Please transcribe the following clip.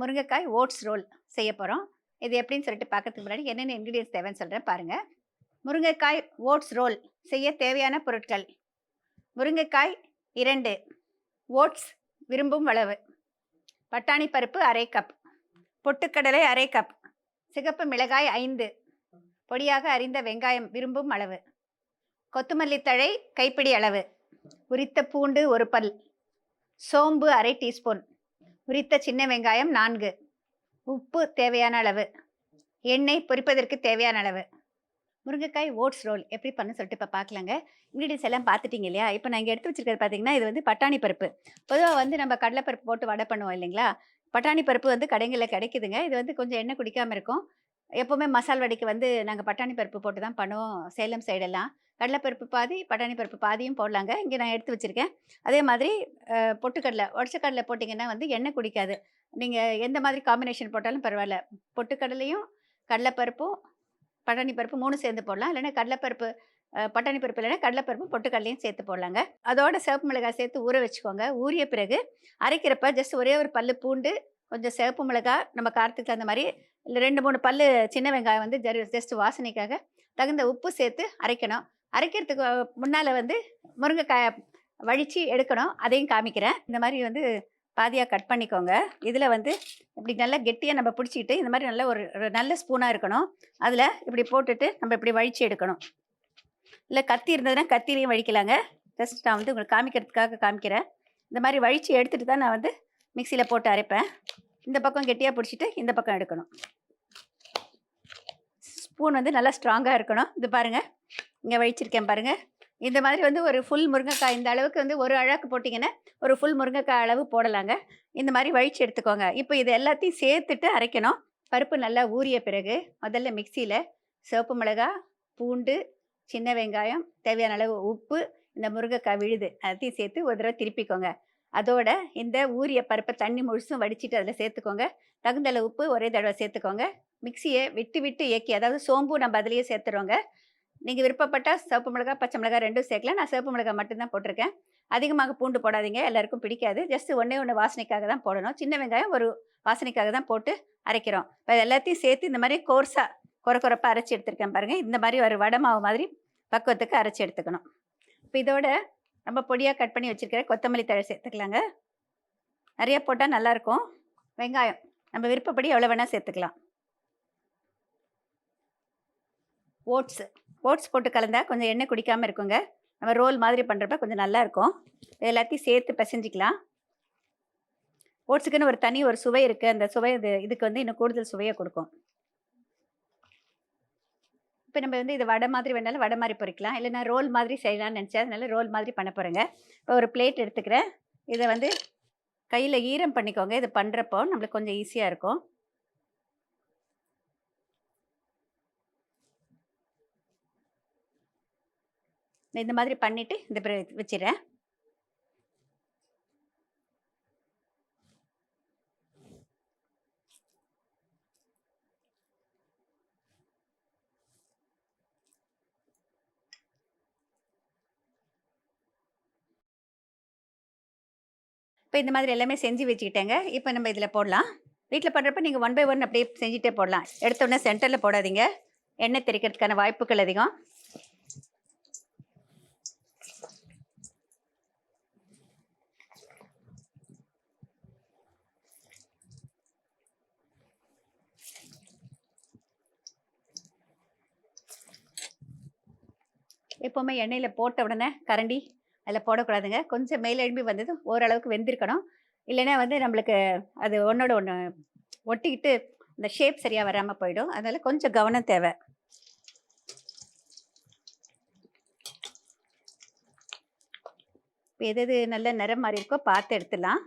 முருங்கைக்காய் oats role செய்ய போகிறோம் இது எப்படின்னு சொல்லிட்டு பார்க்கறதுக்கு முன்னாடி என்னென்ன இன்க்ரீடியன்ஸ் தேவைன்னு சொல்கிறேன் பாருங்கள் முருங்கைக்காய் ஓட்ஸ் ரோல் செய்ய தேவையான பொருட்கள். முருங்கைக்காய் இரண்டு ஓட்ஸ் விரும்பும் அளவு. பட்டாணி பருப்பு அரை கப் பொட்டுக்கடலை அரை கப் சிகப்பு மிளகாய் ஐந்து. பொடியாக அரிந்த வெங்காயம் விரும்பும் அளவு. கொத்தமல்லி தழை கைப்பிடி அளவு. உரித்த பூண்டு ஒரு பல். சோம்பு அரை டீஸ்பூன் உரித்த சின்ன வெங்காயம் நான்கு. உப்பு தேவையான அளவு. எண்ணெய் பொரிப்பதற்கு தேவையான அளவு. முருங்கைக்காய் ஓட்ஸ் ரோல் எப்படி பண்ண சொல்லிட்டு இப்போ பார்க்கலாங்க இன்க்ரீடியன்ஸ் எல்லாம் பார்த்துட்டீங்க இல்லையா? இப்போ நான் இங்கே எடுத்து வச்சிருக்கிறது பார்த்தீங்கன்னா இது வந்து பட்டாணி பருப்பு. பொதுவாக வந்து நம்ம கடலைப்பருப்பு போட்டு வடை பண்ணுவோம் இல்லைங்களா? பட்டாணி பருப்பு வந்து கடைகளில் கிடைக்குதுங்க. இது வந்து கொஞ்சம் எண்ணெய் குடிக்காமல் இருக்கும். எப்போவுமே மசால் வடைக்கு வந்து நாங்கள் பட்டாணி பருப்பு போட்டு தான் பண்ணுவோம் சேலம் சைடெல்லாம் கடலைப்பருப்பு பாதி பட்டாணி பருப்பு பாதியும் போடலாங்க. இங்கே நான் எடுத்து வச்சுருக்கேன். அதே மாதிரி பொட்டுக்கடலை உடச்சக்கடலை போட்டிங்கன்னா வந்து எண்ணெய் குடிக்காது. நீங்கள் எந்த மாதிரி காம்பினேஷன் போட்டாலும் பரவாயில்ல. பொட்டுக்கடலையும் கடலைப்பருப்பும் பட்டாணி பருப்பு மூணு சேர்ந்து போடலாம். இல்லைன்னா கடலைப்பருப்பு பட்டாணி பருப்பு இல்லைன்னா கடலைப்பருப்பும் பொட்டுக்கடலையும் சேர்த்து போடலாங்க. அதோட சிவப்பு மிளகாய் சேர்த்து ஊற வச்சுக்கோங்க. ஊறிய பிறகு அரைக்கிறப்ப ஜஸ்ட் ஒரே ஒரு பல்லு பூண்டு கொஞ்சம் சிவப்பு மிளகாய் நம்ம காரத்துக்கு தகுந்த மாதிரி இல்லை ரெண்டு மூணு பல் சின்ன வெங்காயம் வந்து ஜரி ஜஸ்ட் வாசனைக்காக தகுந்த உப்பு சேர்த்து அரைக்கணும். அரைக்கிறதுக்கு முன்னால் வந்து முருங்கைக்காய் வழித்து எடுக்கணும். அதையும் காமிக்கிறேன். இந்த மாதிரி வந்து பாதியாக கட் பண்ணிக்கோங்க. இதில் வந்து இப்படி நல்லா கெட்டியாக நம்ம பிடிச்சிக்கிட்டு இந்த மாதிரி நல்ல ஒரு ஒரு நல்ல ஸ்பூனாக இருக்கணும். அதில் இப்படி போட்டுட்டு நம்ம இப்படி வழித்து எடுக்கணும். இல்லை கத்தி இருந்ததுன்னா கத்திலையும் வழிக்கலாங்க ஜஸ்ட் நான் வந்து உங்களுக்கு காமிக்கிறதுக்காக காமிக்கிறேன். இந்த மாதிரி வழித்து எடுத்துகிட்டு தான் நான் வந்து மிக்சியில் போட்டு அரைப்பேன். இந்த பக்கம் கெட்டியாக பிடிச்சிட்டு இந்த பக்கம் எடுக்கணும். ஸ்பூன் வந்து நல்லா ஸ்ட்ராங்காக இருக்கணும். இது பாருங்கள் இங்கே வழிச்சிருக்கேன் பாருங்கள் இந்த மாதிரி வந்து ஒரு ஃபுல் முருங்கைக்காய் இந்த அளவுக்கு வந்து ஒரு அழகு போட்டிங்கன்னா ஒரு ஃபுல் முருங்கைக்காய் அளவு போடலாங்க. இந்த மாதிரி வழிச்சு எடுத்துக்கோங்க. இப்போ இது எல்லாத்தையும் சேர்த்துட்டு அரைக்கணும். பருப்பு நல்லா ஊறிய பிறகு முதல்ல மிக்சியில் சிவப்பு மிளகா பூண்டு சின்ன வெங்காயம் தேவையான அளவு உப்பு இந்த முருங்கைக்காய் விழுது அதையும் சேர்த்து ஒரு தடவை திருப்பிக்கோங்க. அதோட இந்த ஊரிய பருப்பை தண்ணி முழுசும் வடிச்சிட்டு அதில் சேர்த்துக்கோங்க. தகுந்த அளவு உப்பு ஒரே தடவை சேர்த்துக்கோங்க. மிக்சியை விட்டு விட்டு இயக்கி அதாவது சோம்பு நம்ம அதுலேயே சேர்த்துறோங்க. நீங்கள் விருப்பப்பட்டால் சிவப்பு மிளகாய் பச்சை மிளகாய் ரெண்டும் சேர்க்கலாம். நான் சிவப்பு மிளகாய் மட்டும்தான் போட்டிருக்கேன். அதிகமாக பூண்டு போடாதீங்க. எல்லாருக்கும் பிடிக்காது. ஜஸ்ட் ஒன்றே ஒன்று வாசனைக்காக தான் போடணும். சின்ன வெங்காயம் ஒரு வாசனைக்காக தான் போட்டு அரைக்கிறோம். இப்போ எல்லாத்தையும் சேர்த்து இந்த மாதிரி கோர்ஸாக குறை குறைப்பாக அரைச்சி எடுத்துருக்கேன் பாருங்கள் இந்த மாதிரி ஒரு வடை மாவு மாதிரி பக்குவத்துக்கு அரைச்சி எடுத்துக்கணும். இப்போ இதோட நம்ம பொடியாக கட் பண்ணி வச்சுருக்கிற கொத்தமல்லி தழை சேர்த்துக்கலாங்க. நிறையா போட்டால் நல்லாயிருக்கும். வெங்காயம். நம்ம விருப்பப்படி எவ்வளோ வேணால் சேர்த்துக்கலாம். ஓட்ஸு ஓட்ஸ் போட்டு கலந்தா கொஞ்சம் எண்ணெய் குடிக்காமல் இருக்குங்க. நம்ம ரோல் மாதிரி பண்ணுறப்ப கொஞ்சம் நல்லாயிருக்கும் எல்லாத்தையும் சேர்த்து பிசைஞ்சிக்கலாம். ஓட்ஸுக்குன்னு ஒரு தனி ஒரு சுவை இருக்குது அந்த சுவை இது இதுக்கு வந்து இன்னும் கூடுதல் சுவையை கொடுக்கும். இப்போ நம்ம வந்து இது வடை மாதிரி வேணாலும் வடை மாதிரி பொறிக்கலாம். இல்லைனா ரோல் மாதிரி செய்யலாம்னு நினச்சேன். அதனால ரோல் மாதிரி பண்ண போகிறேங்க இப்போ ஒரு பிளேட் எடுத்துக்கிறேன். இதை வந்து கையில் ஈரம் பண்ணிக்கோங்க. இது பண்ணுறப்போ நம்மளுக்கு கொஞ்சம் ஈஸியாக இருக்கும். இந்த மாதிரி பண்ணிவிட்டு இந்த பிறகு வச்சிடுறேன். இப்போ இந்த மாதிரி எல்லாமே செஞ்சு வச்சுக்கிட்டேங்க. இப்போ நம்ம இதில் போடலாம். வீட்டில் பண்ணுறப்ப நீங்கள் ஒன் பை ஒன் அப்படியே செஞ்சுட்டே போடலாம். எடுத்தோடனே சென்டரில் போடாதீங்க. எண்ணெய் தெரிக்கிறதுக்கான வாய்ப்புகள் அதிகம். எப்போவுமே எண்ணெயில் போட்ட உடனே கரண்டி அதில் போடக்கூடாதுங்க. கொஞ்சம் மேல் எழும்பி வந்தது ஓரளவுக்கு வெந்திருக்கணும். இல்லைன்னா வந்து நம்மளுக்கு அது ஒன்றோட ஒன்று ஒட்டிக்கிட்டு இந்த ஷேப் சரியாக வராமல் போயிடும். அதனால் கொஞ்சம் கவனம் தேவை. இப்போ எது எது நல்ல நிறம் மாதிரி இருக்கோ பார்த்து எடுத்துடலாம்.